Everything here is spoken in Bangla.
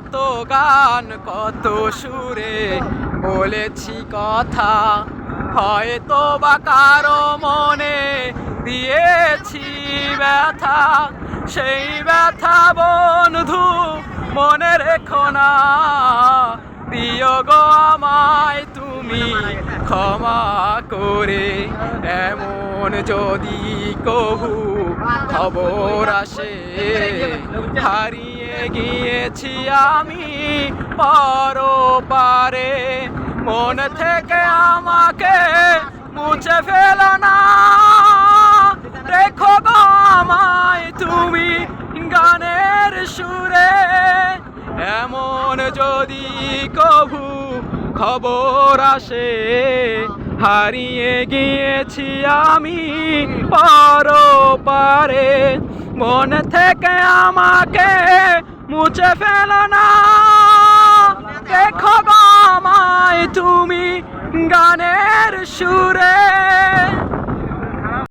কত গান, কত সুরে বলেছি কথা। হয়তো বা কারও মনে দিয়েছি ব্যথা। সেই ব্যথা বন্ধু, মনে রেখো না। ক্ষমা করে, এমন যদি কবু খবর আসে। হারিয়ে গিয়েছি আমি পর পারে মন থেকে আমাকে মুছে ফেলো না। গো আমায় তুমি গানের সুরে, এমন যদি কভু খবর আসে। হারিয়ে গিয়েছি আমি পারে মন থেকে আমাকে মুছে ফেলো না। দেখো আমায় তুমি গানের সুরে।